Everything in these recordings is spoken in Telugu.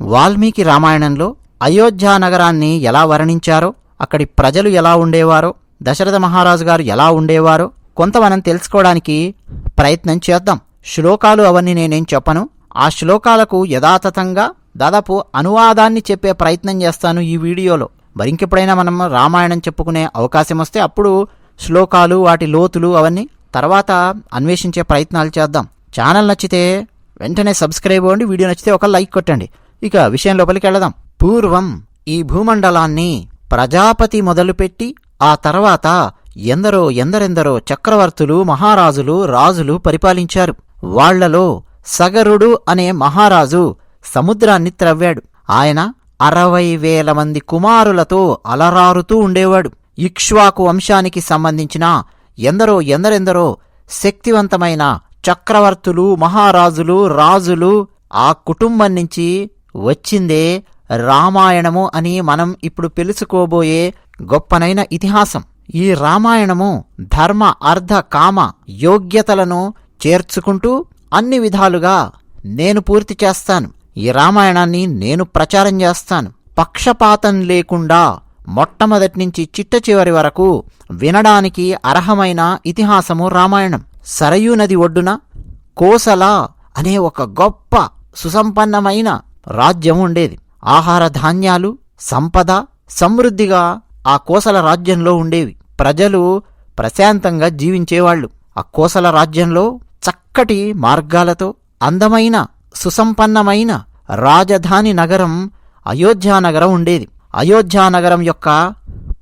వాల్మీకి రామాయణంలో అయోధ్య నగరాన్ని ఎలా వర్ణించారో అక్కడి ప్రజలు ఎలా ఉండేవారో దశరథ మహారాజు గారు ఎలా ఉండేవారో కొంత మనం తెలుసుకోవడానికి ప్రయత్నం చేద్దాం. శ్లోకాలు అవన్నీ నేనేం చెప్పను. ఆ శ్లోకాలకు యథాతథంగా దాదాపు అనువాదాన్ని చెప్పే ప్రయత్నం చేస్తాను ఈ వీడియోలో. మరి ఇంకెప్పుడైనా మనం రామాయణం చెప్పుకునే అవకాశం వస్తే అప్పుడు శ్లోకాలు వాటి లోతులు అవన్నీ తర్వాత అన్వేషించే ప్రయత్నాలు చేద్దాం. ఛానల్ నచ్చితే వెంటనే సబ్స్క్రైబ్ అవ్వండి. వీడియో నచ్చితే ఒక లైక్ కొట్టండి. ఇక విషయం లోపలికి వెళదాం. పూర్వం ఈ భూమండలాన్ని ప్రజాపతి మొదలుపెట్టి ఆ తర్వాత ఎందరో ఎందరెందరో చక్రవర్తులు మహారాజులు రాజులు పరిపాలించారు. వాళ్ళలో సగరుడు అనే మహారాజు సముద్రాన్ని త్రవ్వాడు. ఆయన అరవై వేల మంది కుమారులతో అలరారుతూ ఉండేవాడు. ఇక్ష్వాకు వంశానికి సంబంధించిన ఎందరో ఎందరెందరో శక్తివంతమైన చక్రవర్తులు మహారాజులు రాజులు ఆ కుటుంబం నుంచి వచ్చిందే రామాయణము అని మనం ఇప్పుడు పిలుచుకోబోయే గొప్పనైన ఇతిహాసం. ఈ రామాయణము ధర్మ అర్ధ కామ యోగ్యతలను చేర్చుకుంటూ అన్ని విధాలుగా నేను పూర్తి చేస్తాను. ఈ రామాయణాన్ని నేను ప్రచారం చేస్తాను. పక్షపాతం లేకుండా మొట్టమొదటి నుంచి చిట్ట చివరి వరకు వినడానికి అర్హమైన ఇతిహాసము రామాయణం. సరయూ నది ఒడ్డున కోసల అనే ఒక గొప్ప సుసంపన్నమైన రాజ్యం ఉండేది. ఆహార ధాన్యాలు సంపద సమృద్ధిగా ఆ కోసల రాజ్యంలో ఉండేవి. ప్రజలు ప్రశాంతంగా జీవించేవాళ్ళు ఆ కోసల రాజ్యంలో చక్కటి మార్గాలతో అందమైన సుసంపన్నమైన రాజధాని నగరం అయోధ్యానగరం ఉండేది. అయోధ్యానగరం యొక్క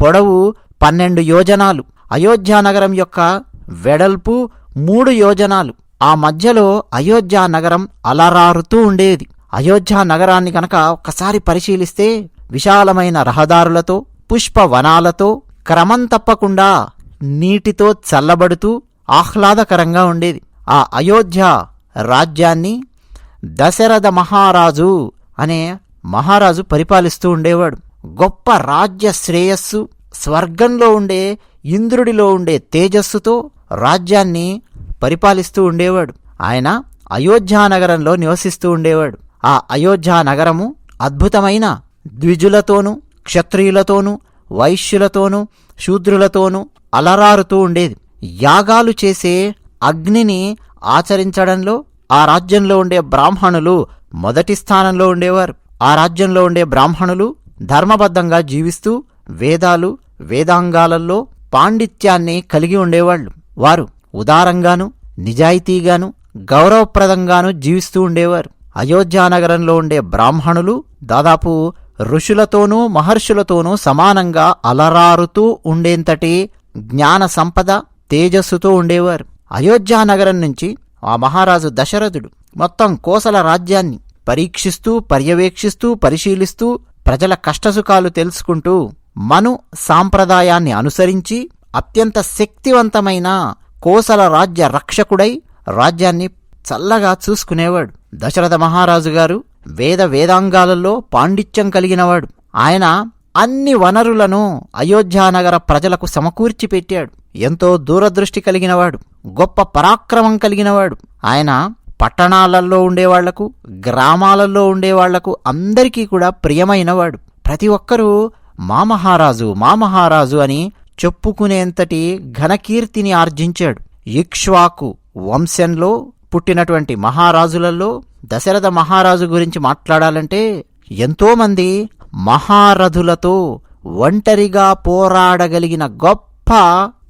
పొడవు పన్నెండు యోజనాలు. అయోధ్యానగరం యొక్క వెడల్పు మూడు యోజనాలు. ఆ మధ్యలో అయోధ్యా నగరం అలరారుతూ ఉండేది. అయోధ్యా నగరాన్ని గనక ఒక్కసారి పరిశీలిస్తే విశాలమైన రహదారులతో పుష్పవనాలతో క్రమం తప్పకుండా నీటితో చల్లబడుతూ ఆహ్లాదకరంగా ఉండేది. ఆ అయోధ్య రాజ్యాన్ని దశరథ మహారాజు అనే మహారాజు పరిపాలిస్తూ ఉండేవాడు. గొప్ప రాజ్య శ్రేయస్సు స్వర్గంలో ఉండే ఇంద్రుడిలో ఉండే తేజస్సుతో రాజ్యాన్ని పరిపాలిస్తూ ఉండేవాడు. ఆయన అయోధ్యానగరంలో నివసిస్తూ ఉండేవాడు. ఆ అయోధ్యానగరము అద్భుతమైన ద్విజులతోనూ క్షత్రియులతోనూ వైశ్యులతోనూ శూద్రులతోనూ అలరారుతూ ఉండేది. యాగాలు చేసే అగ్నిని ఆచరించడంలో ఆ రాజ్యంలో ఉండే బ్రాహ్మణులు మొదటి స్థానంలో ఉండేవారు. ఆ రాజ్యంలో ఉండే బ్రాహ్మణులు ధర్మబద్ధంగా జీవిస్తూ వేదాలు వేదాంగాలలో పాండిత్యాన్ని కలిగి ఉండేవాళ్ళు వారు ఉదారంగాను నిజాయితీగాను గౌరవప్రదంగాను జీవిస్తూ ఉండేవారు. అయోధ్యానగరంలో ఉండే బ్రాహ్మణులు దాదాపు ఋషులతోనూ మహర్షులతోనూ సమానంగా అలరారుతూ ఉండేంతటి జ్ఞాన సంపద తేజస్సుతో ఉండేవారు. అయోధ్యానగరం నుంచి ఆ మహారాజు దశరథుడు మొత్తం కోసల రాజ్యాన్ని పరీక్షిస్తూ పర్యవేక్షిస్తూ పరిశీలిస్తూ ప్రజల కష్టసుఖాలు తెలుసుకుంటూ మను సాంప్రదాయాన్ని అనుసరించి అత్యంత శక్తివంతమైన కోసల రాజ్య రక్షకుడై రాజ్యాన్ని చల్లగా చూసుకునేవాడు. దశరథ మహారాజు గారు వేద వేదాంగాలలో పాండిత్యం కలిగినవాడు. ఆయన అన్ని వనరులను అయోధ్యానగర ప్రజలకు సమకూర్చి పెట్టాడు. ఎంతో దూరదృష్టి కలిగినవాడు. గొప్ప పరాక్రమం కలిగినవాడు. ఆయన పట్టణాలలో ఉండేవాళ్ళకు గ్రామాలలో ఉండేవాళ్ళకు అందరికీ కూడా ప్రియమైనవాడు. ప్రతి ఒక్కరూ మా మహారాజు మా మహారాజు అని చెప్పుకునేంతటి ఘనకీర్తిని ఆర్జించాడు. ఇక్ష్వాకు వంశంలో పుట్టినటువంటి మహారాజులలో దశరథ మహారాజు గురించి మాట్లాడాలంటే ఎంతోమంది మహారథులతో ఒంటరిగా పోరాడగలిగిన గొప్ప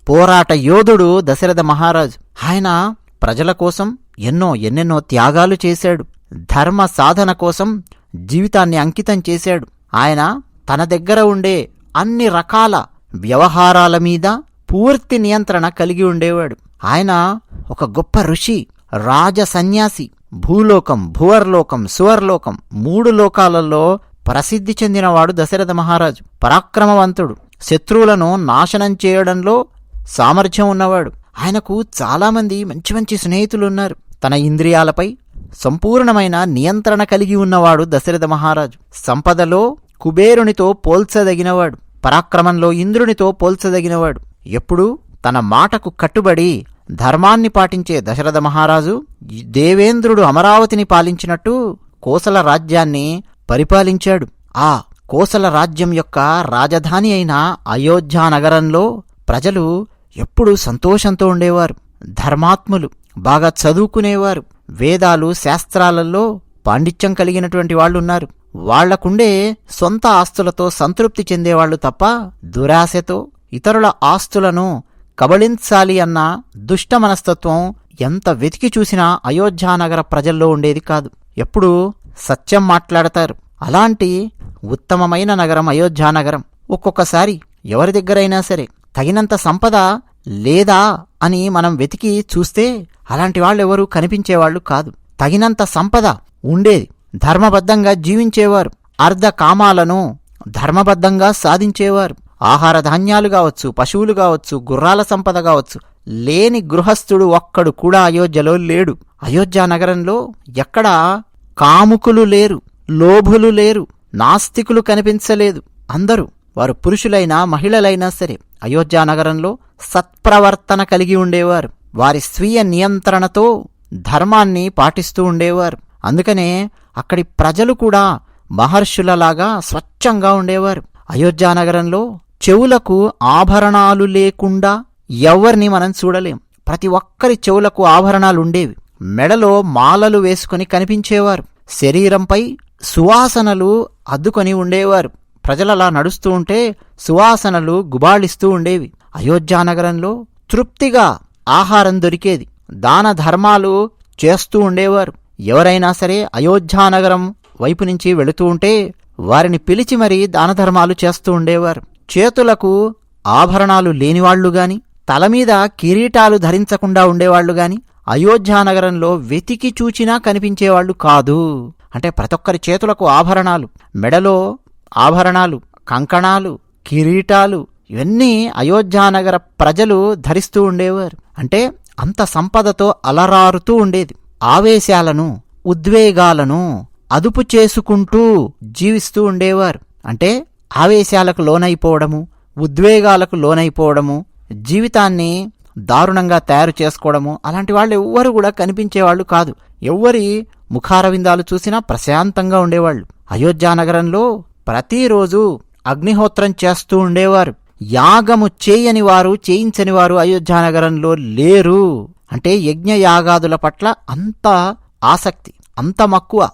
పోరాట యోధుడు దశరథ మహారాజు. ఆయన ప్రజల కోసం ఎన్నో ఎన్నెన్నో త్యాగాలు చేశాడు. ధర్మ సాధన కోసం జీవితాన్ని అంకితం చేశాడు. ఆయన తన దగ్గర ఉండే అన్ని రకాల వ్యవహారాల మీద పూర్తి నియంత్రణ కలిగి ఉండేవాడు. ఆయన ఒక గొప్ప ఋషి రాజ సన్యాసి భూలోకం భువర్లోకం సువర్లోకం మూడు లోకాలలో ప్రసిద్ధి చెందినవాడు దశరథ మహారాజు. పరాక్రమవంతుడు. శత్రువులను నాశనం చేయడంలో సామర్థ్యం ఉన్నవాడు. ఆయనకు చాలామంది మంచి మంచి స్నేహితులున్నారు తన ఇంద్రియాలపై సంపూర్ణమైన నియంత్రణ కలిగి ఉన్నవాడు దశరథ మహారాజు. సంపదలో కుబేరునితో పోల్చదగినవాడు పరాక్రమంలో ఇంద్రునితో పోల్చదగినవాడు. ఎప్పుడూ తన మాటకు కట్టుబడి ధర్మాన్ని పాటించే దశరథ మహారాజు దేవేంద్రుడు అమరావతిని పాలించినట్టు కోసల రాజ్యాన్ని పరిపాలించాడు. ఆ కోసల రాజ్యం యొక్క రాజధాని అయిన అయోధ్యానగరంలో ప్రజలు ఎప్పుడూ సంతోషంతో ఉండేవారు. ధర్మాత్ములు బాగా చదువుకునేవారు. వేదాలు శాస్త్రాలలో పాండిత్యం కలిగినటువంటి వాళ్ళున్నారు. వాళ్ళకుండే సొంత ఆస్తులతో సంతృప్తి చెందేవాళ్ళు తప్ప దురాశతో ఇతరుల ఆస్తులను కబళించాలి అన్న దుష్ట మనస్తత్వం ఎంత వెతికి చూసినా అయోధ్యానగర ప్రజల్లో ఉండేది కాదు. ఎప్పుడూ సత్యం మాట్లాడతారు. అలాంటి ఉత్తమమైన నగరం అయోధ్యానగరం ఒక్కొక్కసారి ఎవరి దగ్గరైనా సరే తగినంత సంపద లేదా అని మనం వెతికి చూస్తే అలాంటి వాళ్ళెవరూ కనిపించేవాళ్ళు కాదు. తగినంత సంపద ఉండేది. ధర్మబద్ధంగా జీవించేవారు. అర్ధ కామాలను ధర్మబద్ధంగా సాధించేవారు. ఆహార ధాన్యాలు కావచ్చు పశువులు కావచ్చు గుర్రాల సంపద కావచ్చు లేని గృహస్థుడు ఒక్కడు కూడా అయోధ్యలో లేడు. అయోధ్య నగరంలో ఎక్కడా కాముకులు లేరు లోభులు లేరు నాస్తికులు కనిపించలేదు. అందరూ వారు పురుషులైనా మహిళలైనా సరే. అయోధ్యా నగరంలో సత్ప్రవర్తన కలిగి ఉండేవారు. వారి స్వీయ నియంత్రణతో ధర్మాన్ని పాటిస్తూ ఉండేవారు. అందుకనే అక్కడి ప్రజలు కూడా మహర్షులలాగా స్వచ్ఛంగా ఉండేవారు. అయోధ్యా నగరంలో చెవులకు ఆభరణాలు లేకుండా ఎవ్వరిని మనం చూడలేం. ప్రతి ఒక్కరి చెవులకు ఆభరణాలుండేవి మెడలో మాలలు వేసుకుని కనిపించేవారు. శరీరంపై సువాసనలు అద్దుకొని ఉండేవారు. ప్రజలలా నడుస్తూ ఉంటే సువాసనలు గుబాళిస్తూ ఉండేవి. అయోధ్యానగరంలో తృప్తిగా ఆహారం దొరికేది. దాన ధర్మాలు చేస్తూ ఉండేవారు. ఎవరైనా సరే అయోధ్యానగరం వైపు నుంచి వెళుతూ ఉంటే వారిని పిలిచి మరీ దానధర్మాలు చేస్తూ ఉండేవారు. చేతులకు ఆభరణాలు లేనివాళ్ళు గాని తలమీద కిరీటాలు ధరించకుండా ఉండేవాళ్ళు గాని అయోధ్యానగరంలో వెతికి చూచినా కనిపించేవాళ్ళు కాదు. అంటే ప్రతి ఒక్కరి చేతులకు ఆభరణాలు మెడలో ఆభరణాలు కంకణాలు కిరీటాలు ఇవన్నీ అయోధ్యానగర ప్రజలు ధరిస్తూ ఉండేవారు. అంటే అంత సంపదతో అలరారుతూ ఉండేది. ఆవేశాలను ఉద్వేగాలను అదుపు చేసుకుంటూ జీవిస్తూ ఉండేవారు. అంటే ఆవేశాలకు లోనైపోవడము ఉద్వేగాలకు లోనైపోవడము జీవితాన్ని దారుణంగా తయారు చేసుకోవడము అలాంటి వాళ్ళు ఎవ్వరు కూడా కనిపించేవాళ్ళు కాదు. ఎవ్వరి ముఖారవిందాలు చూసినా ప్రశాంతంగా ఉండేవాళ్ళు. అయోధ్యానగరంలో ప్రతిరోజు అగ్నిహోత్రం చేస్తూ ఉండేవారు. యాగము చేయని వారు చేయించని వారు అయోధ్యానగరంలో లేరు. అంటే యజ్ఞ యాగాదుల పట్ల అంత ఆసక్తి అంత మక్కువ.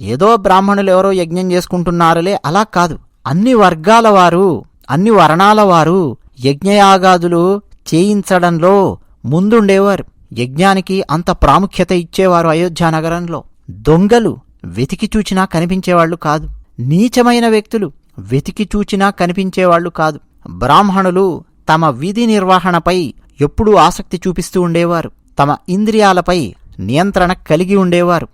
ఏదో బ్రాహ్మణులు ఎవరో యజ్ఞం చేసుకుంటున్నారులే అలా కాదు. అన్ని వర్గాల వారు అన్ని వర్ణాల వారు యజ్ఞయాగాదులు చేయించడంలో ముందుండేవారు. యజ్ఞానికి అంత ప్రాముఖ్యత ఇచ్చేవారు అయోధ్యానగరంలో దొంగలు వెతికి చూచినా కనిపించేవాళ్ళు కాదు. నీచమైన వ్యక్తులు వెతికి చూచినా కనిపించేవాళ్ళు కాదు. బ్రాహ్మణులు తమ విధి నిర్వహణపై ఎప్పుడూ ఆసక్తి చూపిస్తూ ఉండేవారు. తమ ఇంద్రియాలపై నియంత్రణ కలిగి ఉండేవారు.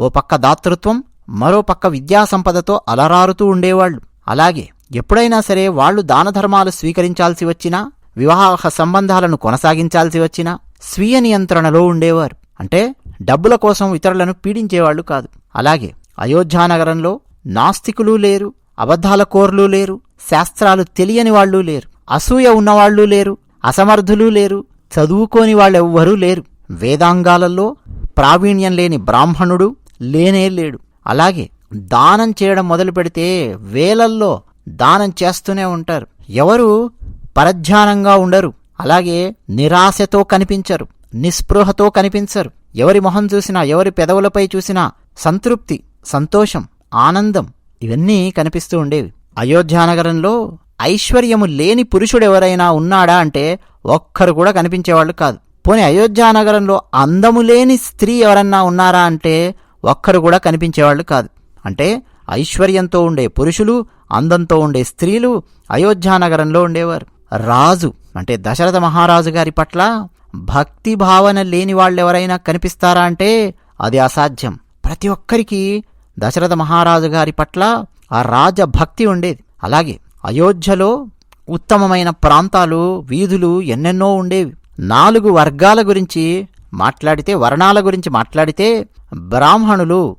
ఓ పక్క దాతృత్వం మరో పక్క విద్యాసంపదతో అలరారుతూ ఉండేవాళ్ళు అలాగే ఎప్పుడైనా సరే వాళ్ళు దానధర్మాలు స్వీకరించాల్సి వచ్చినా వివాహ సంబంధాలను కొనసాగించాల్సి వచ్చినా స్వీయ నియంత్రణలో ఉండేవారు. అంటే డబ్బుల కోసం ఇతరులను పీడించేవాళ్ళు కాదు. అలాగే అయోధ్యానగరంలో నాస్తికులు లేరు అబద్ధాల కోర్లు లేరు శాస్త్రాలు తెలియని వాళ్ళు లేరు అసూయ ఉన్నవాళ్ళు లేరు అసమర్థులు లేరు చదువుకోని వాళ్ళెవ్వరూ లేరు. వేదాంగాలలో ప్రావీణ్యం లేని బ్రాహ్మణుడు లేనే లేడు. అలాగే దానం చేయడం మొదలు పెడితే వేలల్లో దానం చేస్తూనే ఉంటారు. ఎవరు పరధ్యానంగా ఉండరు. అలాగే నిరాశతో కనిపించరు నిస్పృహతో కనిపించరు. ఎవరి మొహం చూసినా ఎవరి పెదవులపై చూసినా సంతృప్తి సంతోషం ఆనందం. ఇవన్నీ కనిపిస్తూ ఉండేవి. అయోధ్యానగరంలో ఐశ్వర్యము లేని పురుషుడెవరైనా ఉన్నాడా అంటే ఒక్కరు కూడా కనిపించేవాళ్ళు కాదు. పోనీ అయోధ్యానగరంలో అందము లేని స్త్రీ ఎవరన్నా ఉన్నారా అంటే ఒక్కరు కూడా కనిపించేవాళ్ళు కాదు. అంటే ఐశ్వర్యంతో ఉండే పురుషులు అందంతో ఉండే స్త్రీలు అయోధ్యానగరంలో ఉండేవారు. రాజు అంటే దశరథ మహారాజు గారి పట్ల భక్తి భావన లేని వాళ్ళెవరైనా కనిపిస్తారా అంటే అది అసాధ్యం. ప్రతి ఒక్కరికి దశరథ మహారాజు గారి పట్ల ఆ రాజభక్తి ఉండేది. అలాగే అయోధ్యలో ఉత్తమమైన ప్రాంతాలు వీధులు ఎన్నెన్నో ఉండేవి. నాలుగు వర్గాల గురించి మాట్లాడితే వర్ణాల గురించి మాట్లాడితే బ్రాహ్మణులు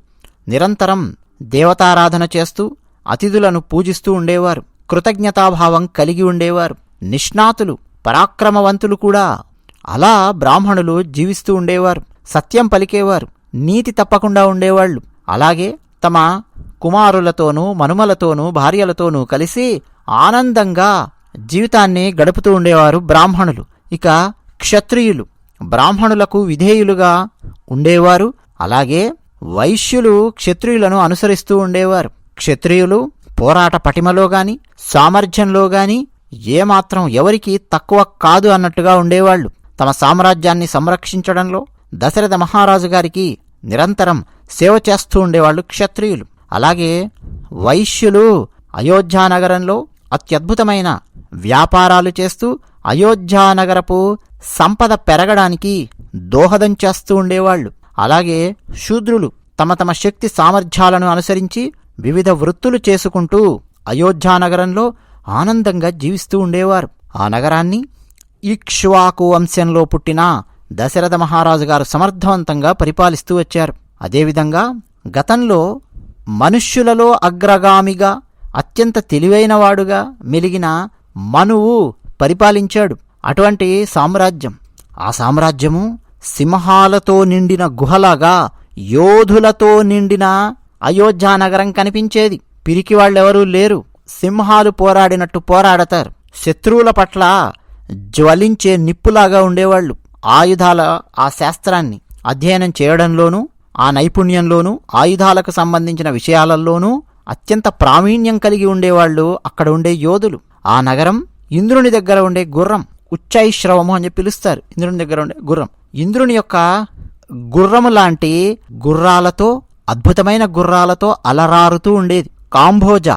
నిరంతరం దేవతారాధన చేస్తూ అతిథులను పూజిస్తూ ఉండేవారు. కృతజ్ఞతాభావం కలిగి ఉండేవారు. నిష్ణాతులు పరాక్రమవంతులు కూడా అలా బ్రాహ్మణులు జీవిస్తూ ఉండేవారు. సత్యం పలికేవారు. నీతి తప్పకుండా ఉండేవాళ్ళు. అలాగే తమ కుమారులతోనూ మనుమలతోనూ భార్యలతోనూ కలిసి ఆనందంగా జీవితాన్ని గడుపుతూ ఉండేవారు బ్రాహ్మణులు. ఇక క్షత్రియులు. బ్రాహ్మణులకు విధేయులుగా ఉండేవారు. అలాగే వైశ్యులు క్షత్రియులను అనుసరిస్తూ ఉండేవారు. క్షత్రియులు పోరాట పటిమలో గాని సామర్థ్యంలో గాని ఏమాత్రం ఎవరికి తక్కువ కాదు అన్నట్టుగా ఉండేవాళ్ళు తమ సామ్రాజ్యాన్ని సంరక్షించడంలో దశరథ మహారాజు గారికి నిరంతరం సేవ చేస్తూ ఉండేవాళ్ళు క్షత్రియులు. అలాగే వైశ్యులు అయోధ్యానగరంలో అత్యద్భుతమైన వ్యాపారాలు చేస్తూ అయోధ్యానగరపు సంపద పెరగడానికి దోహదం చేస్తూ ఉండేవాళ్ళు అలాగే శూద్రులు తమ తమ శక్తి సామర్థ్యాలను అనుసరించి వివిధ వృత్తులు చేసుకుంటూ అయోధ్యానగరంలో ఆనందంగా జీవిస్తూ ఉండేవారు. ఆ నగరాన్ని ఇక్ష్వాకు వంశంలో పుట్టిన దశరథ మహారాజు గారు సమర్థవంతంగా పరిపాలిస్తూ వచ్చారు. అదేవిధంగా గతంలో మనుష్యులలో అగ్రగామిగా అత్యంత తెలివైనవాడుగా మెలిగిన మనువు పరిపాలించాడు. అటువంటి సామ్రాజ్యం ఆ సామ్రాజ్యము సింహాలతో నిండిన గుహలాగా యోధులతో నిండిన అయోధ్యానగరం కనిపించేది. పిరికి వాళ్ళెవరూ లేరు. సింహాలు పోరాడినట్టు పోరాడతారు. శత్రువుల పట్ల జ్వలించే నిప్పులాగా ఉండేవాళ్ళు. ఆయుధాల ఆ శాస్త్రాన్ని అధ్యయనం చేయడంలోనూ ఆ నైపుణ్యంలోనూ ఆయుధాలకు సంబంధించిన విషయాలలోనూ అత్యంత ప్రావీణ్యం కలిగి ఉండేవాళ్ళు అక్కడ ఉండే యోధులు. ఆ నగరం ఇంద్రుని దగ్గర ఉండే గుర్రం ఉచ్చైశ్రవము అని పిలుస్తారు. ఇంద్రుని దగ్గర ఉండే గుర్రం. ఇంద్రుని యొక్క గుర్రము లాంటి గుర్రాలతో అద్భుతమైన గుర్రాలతో అలరారుతూ ఉండేది. కాంభోజ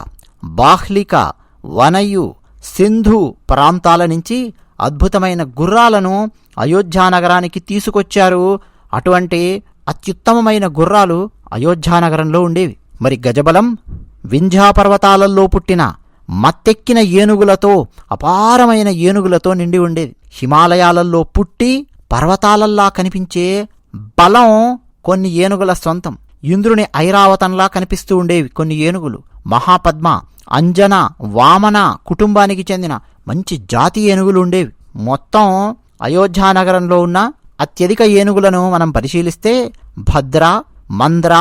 బాహ్లిక వనయు సింధు ప్రాంతాల నుంచి అద్భుతమైన గుర్రాలను అయోధ్యానగరానికి తీసుకొచ్చారు. అటువంటి అత్యుత్తమమైన గుర్రాలు అయోధ్యానగరంలో ఉండేవి. మరి గజబలం వింధ్యాపర్వతాలలో పుట్టిన మత్తెక్కిన ఏనుగులతో అపారమైన ఏనుగులతో నిండి ఉండేది. హిమాలయాలలో పుట్టి పర్వతాలల్లా కనిపించే బలం కొన్ని ఏనుగుల సొంతం ఇంద్రుని ఐరావతంలా కనిపిస్తూ ఉండేవి కొన్ని ఏనుగులు. మహాపద్మ అంజన వామన కుటుంబానికి చెందిన మంచి జాతి ఏనుగులు ఉండేవి. మొత్తం అయోధ్యానగరంలో ఉన్న అత్యధిక ఏనుగులను మనం పరిశీలిస్తే భద్ర మంద్ర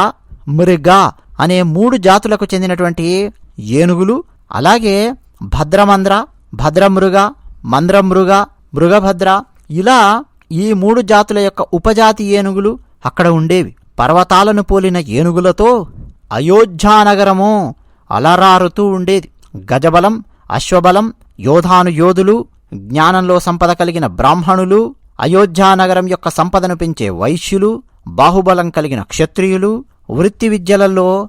మృగ అనే మూడు జాతులకు చెందినటువంటి ఏనుగులు అలాగే భద్రమంద్ర భద్రమృగ మంద్రమృగ మృగభద్ర ఇలా ఈ మూడు జాతుల యొక్క ఉపజాతి ఏనుగులు అక్కడ ఉండేవి. పర్వతాలను పోలిన ఏనుగులతో అయోధ్యానగరము అలరారుతూ ఉండేది. గజబలం అశ్వబలం యోధాను యోధులు జ్ఞానంలో సంపద కలిగిన బ్రాహ్మణులు అయోధ్యానగరం యొక్క సంపదను పెంచే వైశ్యులు బాహుబలం కలిగిన క్షత్రియులు వృత్తి విద్యలలో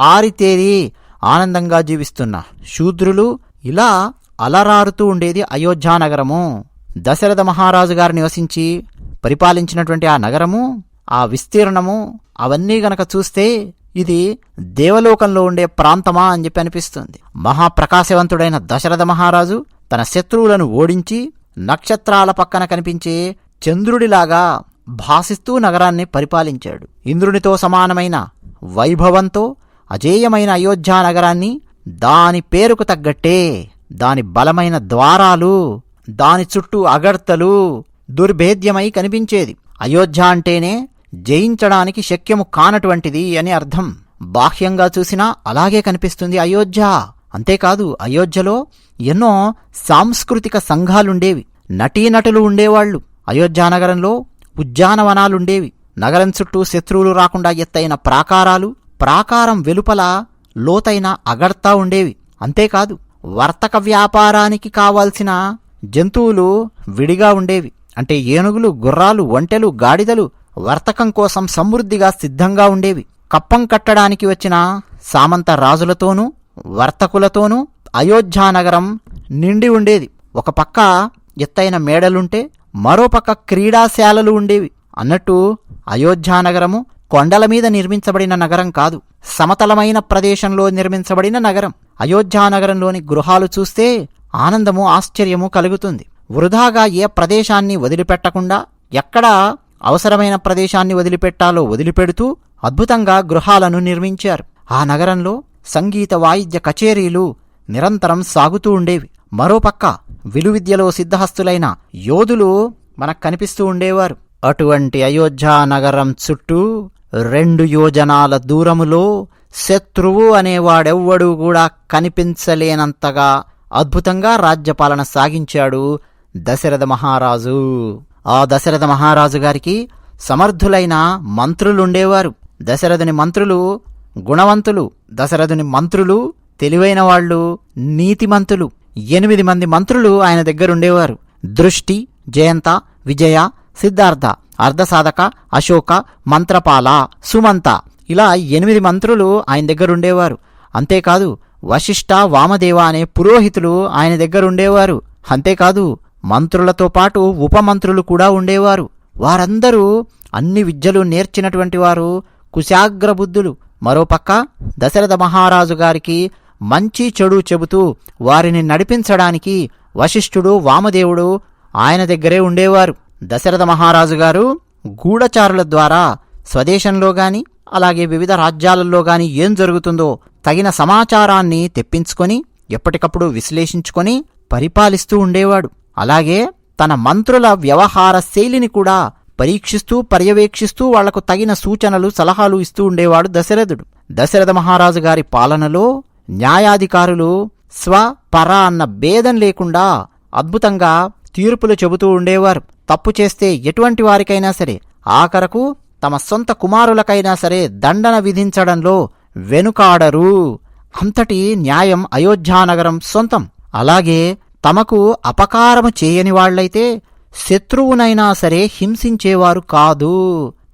ఆరితేరి ఆనందంగా జీవిస్తున్న శూద్రులు ఇలా అలరారుతూ ఉండేది అయోధ్యానగరము దశరథ మహారాజు గారు నివసించి పరిపాలించినటువంటి ఆ నగరము ఆ విస్తీర్ణము అవన్నీ గనక చూస్తే ఇది దేవలోకంలో ఉండే ప్రాంతమా అని చెప్పి అనిపిస్తుంది. మహాప్రకాశవంతుడైన దశరథ మహారాజు తన శత్రువులను ఓడించి నక్షత్రాల పక్కన కనిపించే చంద్రుడిలాగా భాసిస్తూ నగరాన్ని పరిపాలించాడు. ఇంద్రునితో సమానమైన వైభవంతో అజేయమైన అయోధ్యా నగరాన్ని దాని పేరుకు తగ్గట్టే దాని బలమైన ద్వారాలు దాని చుట్టూ అగర్తలు దుర్భేద్యమై కనిపించేది. అయోధ్య అంటేనే జయించడానికి శక్యము కానటువంటిది అని అర్థం. బాహ్యంగా చూసినా అలాగే కనిపిస్తుంది అయోధ్య. అంతేకాదు అయోధ్యలో ఎన్నో సాంస్కృతిక సంఘాలుండేవి నటీనటులు ఉండేవాళ్ళు అయోధ్యానగరంలో ఉద్యానవనాలుండేవి. నగరం చుట్టూ శత్రువులు రాకుండా ఎత్తైన ప్రాకారాలు ప్రాకారం వెలుపల లోతైన అగర్తా ఉండేవి. అంతేకాదు వర్తక వ్యాపారానికి కావాల్సిన జంతువులు విడిగా ఉండేవి. అంటే ఏనుగులు గుర్రాలు ఒంటెలు గాడిదలు వర్తకం కోసం సమృద్ధిగా సిద్ధంగా ఉండేవి. కప్పం కట్టడానికి వచ్చిన సామంత రాజులతోనూ వర్తకులతోనూ అయోధ్యానగరం నిండి ఉండేది. ఒక పక్క ఎత్తైన మేడలుంటే మరోపక్క క్రీడాశాలలు ఉండేవి. అన్నట్టు అయోధ్యానగరము కొండల మీద నిర్మించబడిన నగరం కాదు. సమతలమైన ప్రదేశంలో నిర్మించబడిన నగరం. అయోధ్యానగరంలోని గృహాలు చూస్తే ఆనందము ఆశ్చర్యము కలుగుతుంది. వృధాగా ఏ ప్రదేశాన్ని వదిలిపెట్టకుండా ఎక్కడ అవసరమైన ప్రదేశాన్ని వదిలిపెట్టాలో వదిలిపెడుతూ అద్భుతంగా గృహాలను నిర్మించారు. ఆ నగరంలో సంగీత వాయిద్య కచేరీలు నిరంతరం సాగుతూ ఉండేవి. మరోపక్క విలువిద్యలో సిద్ధహస్తులైన యోధులు మనకు కనిపిస్తూ ఉండేవారు. అటువంటి అయోధ్యా నగరం చుట్టూ రెండు యోజనాల దూరములో శత్రువు అనేవాడెవ్వడూ కూడా కనిపించలేనంతగా అద్భుతంగా రాజ్యపాలన సాగించాడు దశరథ మహారాజు. ఆ దశరథ మహారాజు గారికి సమర్థులైన మంత్రులుండేవారు. దశరథుని మంత్రులు గుణవంతులు దశరథుని మంత్రులు తెలివైన వాళ్ళు నీతిమంతులు ఎనిమిది మంది మంత్రులు ఆయన దగ్గరుండేవారు. దృష్టి జయంత విజయ సిద్ధార్థ అర్ధసాధక అశోక మంత్రపాల సుమంత. ఇలా ఎనిమిది మంత్రులు ఆయన దగ్గరుండేవారు. అంతేకాదు వశిష్ఠ వామదేవ అనే పురోహితులు ఆయన దగ్గరుండేవారు. అంతేకాదు మంత్రులతో పాటు ఉపమంత్రులు కూడా ఉండేవారు. వారందరూ అన్ని విద్యలు నేర్చినటువంటి వారు కుశాగ్రబుద్ధులు మరోపక్క దశరథ మహారాజు గారికి మంచి చెడు చెబుతూ వారిని నడిపించడానికి వశిష్ఠుడు వామదేవుడు ఆయన దగ్గరే ఉండేవారు. దశరథ మహారాజు గారు గూఢచారుల ద్వారా స్వదేశంలో గాని అలాగే వివిధ రాజ్యాలలో గాని ఏం జరుగుతుందో తగిన సమాచారాన్ని తెప్పించుకొని ఎప్పటికప్పుడు విశ్లేషించుకొని పరిపాలిస్తూ ఉండేవాడు. అలాగే తన మంత్రుల వ్యవహార శైలిని కూడా పరీక్షిస్తూ పర్యవేక్షిస్తూ వాళ్ళకు తగిన సూచనలు సలహాలు ఇస్తూ ఉండేవాడు దశరథుడు. దశరథ మహారాజు గారి పాలనలో న్యాయాధికారులు స్వ పర అన్న భేదం లేకుండా అద్భుతంగా తీర్పులు చెబుతూ ఉండేవారు. తప్పు చేస్తే ఎటువంటి వారికైనా సరే ఆఖరకు తమ సొంత కుమారులకైనా సరే దండన విధించడంలో వెనుకాడరు. అంతటి న్యాయం అయోధ్యానగరం సొంతం. అలాగే తమకు అపకారము చేయని వాళ్ళైతే శత్రువునైనా సరే హింసించేవారు కాదు.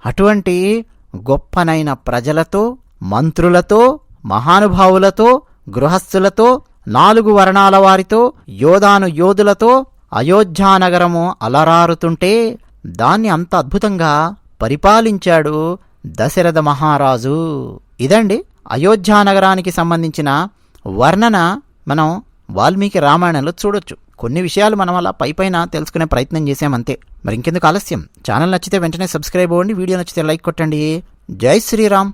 అటువంటి గొప్పనైన ప్రజలతో మంత్రులతో మహానుభావులతో గృహస్థులతో నాలుగు వర్ణాల వారితో యోధాను యోధులతో అయోధ్యానగరము అలరారుతుంటే దాన్ని అంత అద్భుతంగా పరిపాలించాడు దశరథ మహారాజు. ఇదండి అయోధ్యానగరానికి సంబంధించిన వర్ణన మనం వాల్మీకి రామాయణంలో చూడొచ్చు. కొన్ని విషయాలు మనం అలా పై పైన తెలుసుకునే ప్రయత్నం చేసామంతే మరి ఇంకెందుకు ఆలస్యం? ఛానల్ నచ్చితే వెంటనే సబ్స్క్రైబ్ అవ్వండి వీడియో నచ్చితే లైక్ కొట్టండి. జై శ్రీరామ్.